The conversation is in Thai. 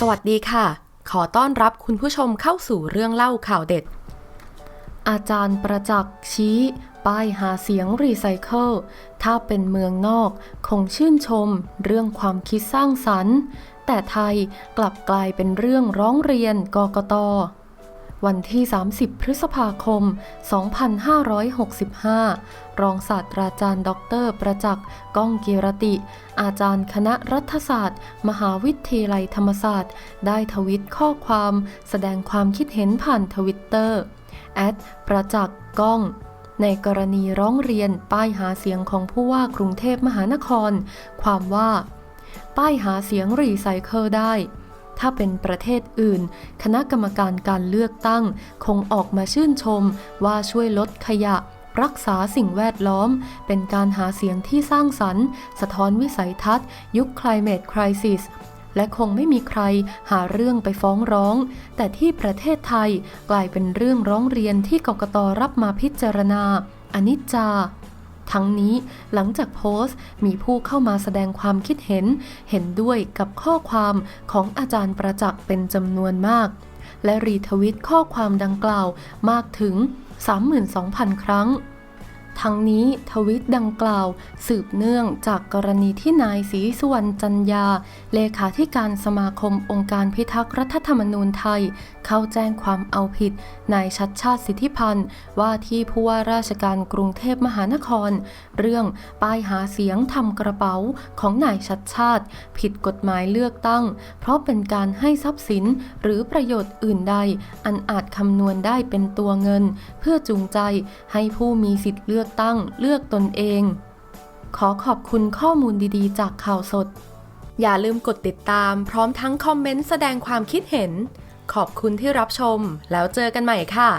สวัสดีค่ะ ขอต้อนรับคุณผู้ชมเข้าสู่เรื่องเล่าข่าวเด็ด อาจารย์ประจักษ์ชี้ ป้ายหาเสียงรีไซเคิล ถ้าเป็นเมืองนอก คงชื่นชม เรื่องความคิดสร้างสรรค์ แต่ไทยกลับกลายเป็นเรื่องร้องเรียนกกต วันที่ 30 พฤษภาคม 2565 รองศาสตราจารย์ ดร ประจักษ์ก้องกีรติ อาจารย์คณะรัฐศาสตร์ มหาวิทยาลัยธรรมศาสตร์ ได้ทวิตข้อความแสดงความคิดเห็นผ่านทวิตเตอร์แอดประจักษ์ก้องในกรณีร้องเรียนป้ายหาเสียงของผู้ว่ากรุงเทพมหานคร ความว่า ป้ายหาเสียงรีไซเคิลได้ ถ้าเป็นประเทศอื่น คณะกรรมการการเลือกตั้ง คงออกมาชื่นชมว่าช่วยลดขยะ รักษาสิ่งแวดล้อม เป็นการหาเสียงที่สร้างสรรค์ สะท้อนวิสัยทัศน์ ยุค climate crisis และคงไม่มีใครหาเรื่องไปฟ้องร้อง แต่ที่ประเทศไทยกลายเป็นเรื่องร้องเรียนที่กกตรับมาพิจารณา อนิจจา ทั้งนี้หลังจากโพสต์ มีผู้เข้ามาแสดงความคิดเห็น เห็นด้วยกับข้อความของอาจารย์ประจักษ์เป็นจำนวนมาก และรีทวิตข้อความดังกล่าวมากถึง 32,000 ครั้ง ทั้งนี้ทวิตดังกล่าว สืบเนื่องจากกรณีที่นายศรีสุวรรณจันยา เลขาธิการสมาคมองค์การพิทักษ์รัฐธรรมนูญไทย เข้าแจ้งความเอาผิดนายชัดชาติสิทธิพันธ์ว่าที่ผู้ว่าราชการกรุงเทพมหานคร เรื่องป้ายหาเสียงทำกระเป๋าของนายชัดชาติ ผิดกฎหมายเลือกตั้ง เพราะเป็นการให้ทรัพย์สินหรือประโยชน์อื่นใด อันอาจคำนวณได้เป็นตัวเงิน เพื่อจูงใจให้ผู้มีสิทธิ์เลือกอกตั้งเลือกตนเอง ขอขอบคุณข้อมูลดีๆ จากข่าวสด อย่าลืมกดติดตามพร้อมทั้งคอมเมนต์แสดงความคิดเห็น ขอบคุณที่รับชม แล้วเจอกันใหม่ค่ะ